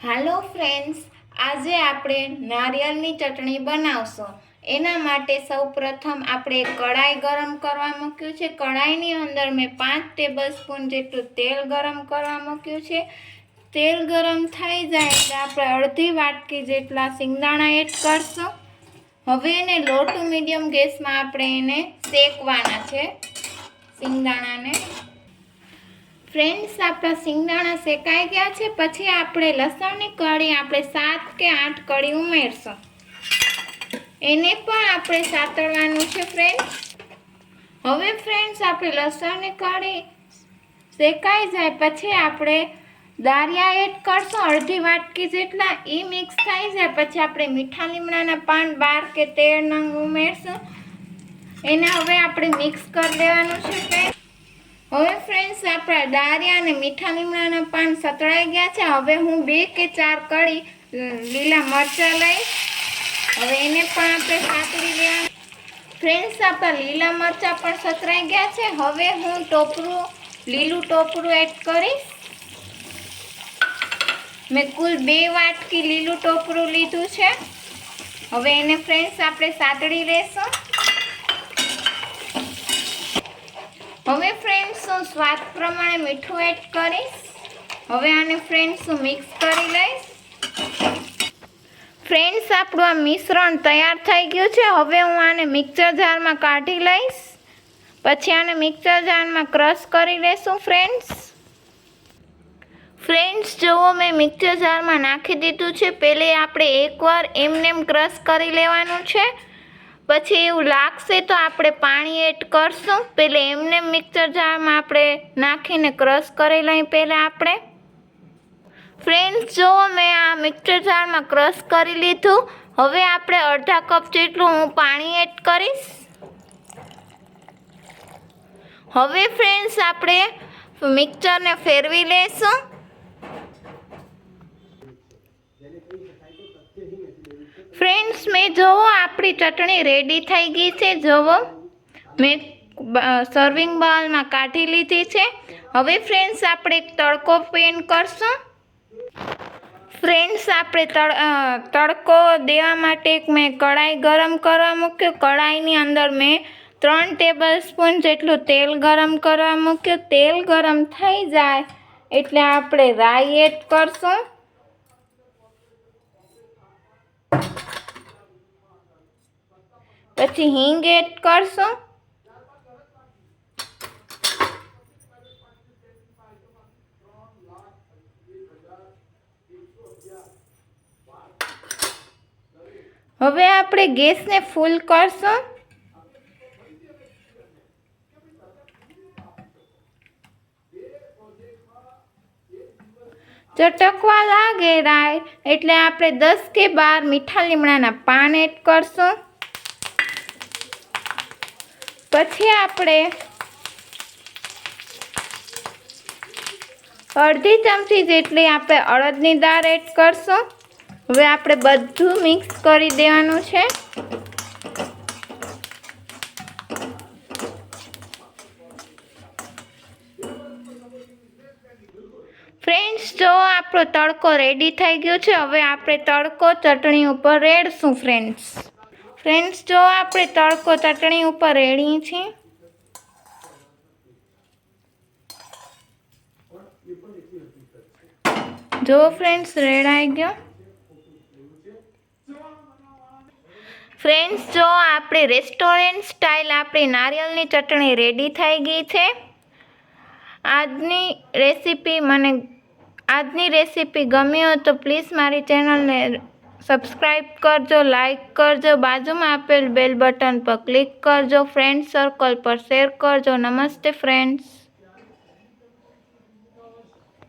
હાલો friends, આજે આપણે નારિયેળની ચટણી બનાવશું. એના માટે સૌપ્રથમ આપણે કઢાઈ ગરમ કરવા મૂક્યું છે. કઢાઈની અંદર મેં પાંચ ટેબલ સ્પૂન જેટલું તેલ ગરમ કરવા મૂક્યું છે. તેલ ગરમ થઈ જાય એટલે આપણે અડધી વાટકી જેટલા સિંગદાણા એડ કરશું. હવે એને લો ટુ મીડિયમ ગેસમાં આપણે એને શેકવાના છે. સિંગદાણાને ફ્રેન્ડ્સ આપણા સિંગદાણા શેકાઈ ગયા છે. પછી આપણે લસણની કળી આપણે સાત કે આઠ કળી ઉમેરશું. એને પણ આપણે સાતળવાનું છે ફ્રેન્ડ્સ હવે ફ્રેન્ડ્સ આપણે લસણની કળી શેકાઈ જાય. પછી આપણે દારિયા એડ કરશું. અડધી વાટકી જેટલા એ મિક્સ થઈ જાય. પછી આપણે મીઠા લીમડાના પાન, બાર કે તેર નંગ ઉમેરશું. એને હવે આપણે મિક્સ કરી દેવાનું છે ફ્રેન્ડ હવે ફ્રેન્ડ્સ આપણા દારિયા અને મીઠા લીમડાના પાન સતળાઈ ગયા છે. હવે હું બે કે ચાર કળી લીલા મરચાં લઈશ. હવે એને પણ આપણે સાતળી દેવાનું ફ્રેન્ડ્સ આપણા લીલા મરચાં પણ સતરાઈ ગયા છે. હવે હું ટોપરું, લીલું ટોપરું એડ કરીશ. મેં કુલ બે વાટકી લીલું ટોપરું લીધું છે. હવે એને ફ્રેન્ડ્સ આપણે સાતળી લેશું. હવે ફ્રેન્ડ્સ હું સ્વાદ પ્રમાણે મીઠું એડ કરીશ. હવે આને ફ્રેન્ડ્સ હું મિક્સ કરી લઈશ. ફ્રેન્ડ્સ આપણું આ મિશ્રણ તૈયાર થઈ ગયું છે. હવે હું આને મિક્સર જારમાં કાઢી લઈશ. પછી આને મિક્સર જારમાં ક્રશ કરી લઈશું ફ્રેન્ડ્સ ફ્રેન્ડ્સ જુઓ, મેં મિક્સર જારમાં નાખી દીધું છે. પહેલે આપણે એકવાર એમનેમ ક્રશ કરી લેવાનું છે. પછી એવું લાગશે તો આપણે પાણી એડ કરશું. પહેલે એમને મિક્સર જારમાં આપણે નાખીને ક્રશ કરી લઈએ પહેલાં આપણે. ફ્રેન્ડ્સ, જો મેં આ મિક્સર જારમાં ક્રશ કરી લીધું, હવે આપણે અડધા કપ જેટલું હું પાણી એડ કરીશ. હવે ફ્રેન્ડ્સ, આપણે મિક્સરને ફેરવી લેશું. ફ્રેન્ડ્સ, મેં જોવો આપણી ચટણી રેડી થઈ ગઈ છે. જુઓ મેં સર્વિંગ બાઉલમાં કાઢી લીધી છે. હવે ફ્રેન્ડ્સ આપણે તડકો પેન કરશું. ફ્રેન્ડ્સ આપણે તડકો દેવા માટે મેં કઢાઈ ગરમ કરવા મૂક્યું. કઢાઈની અંદર મેં ત્રણ ટેબલ સ્પૂન જેટલું તેલ ગરમ કરવા મૂક્યું. તેલ ગરમ થઈ જાય એટલે આપણે રાઈ એડ કરશું. પછી હિંગ એડ કરશું. હવે આપણે ગેસને ફૂલ કરશું. ચટકવા લાગે રાય, એટલે આપણે દસ કે બાર મીઠા લીમડાના પાન એડ કરશું. પછી આપણે અડધી ચમચી જેટલી આપણે અડદની દાળ એડ કરશું. હવે આપણે બધું મિક્સ કરી દેવાનું છે. ફ્રેન્ડ્સ જો આપણો તડકો રેડી થઈ ગયો છે, હવે આપણે તડકો ચટણી ઉપર રેડશું ફ્રેન્ડ્સ ફ્રેન્ડ્સ જો આપણે તડકો ચટણી ઉપર રેડી છે જો ફ્રેન્ડ્સ રેડાઈ ગયો. ફ્રેન્ડ્સ જો આપણે રેસ્ટોરન્ટ સ્ટાઇલ આપણી નારિયેળની ચટણી રેડી થઈ ગઈ છે. આજની રેસીપી મને, આજની રેસીપી ગમી હોય તો પ્લીઝ મારી ચેનલને સબસ્ક્રાઈબ કરજો લાઈક કરજો, બાજુમાં આપેલ બેલ બટન પર ક્લિક કરજો, ફ્રેન્ડ સર્કલ પર શેર કરજો. નમસ્તે, ફ્રેન્ડ્સ.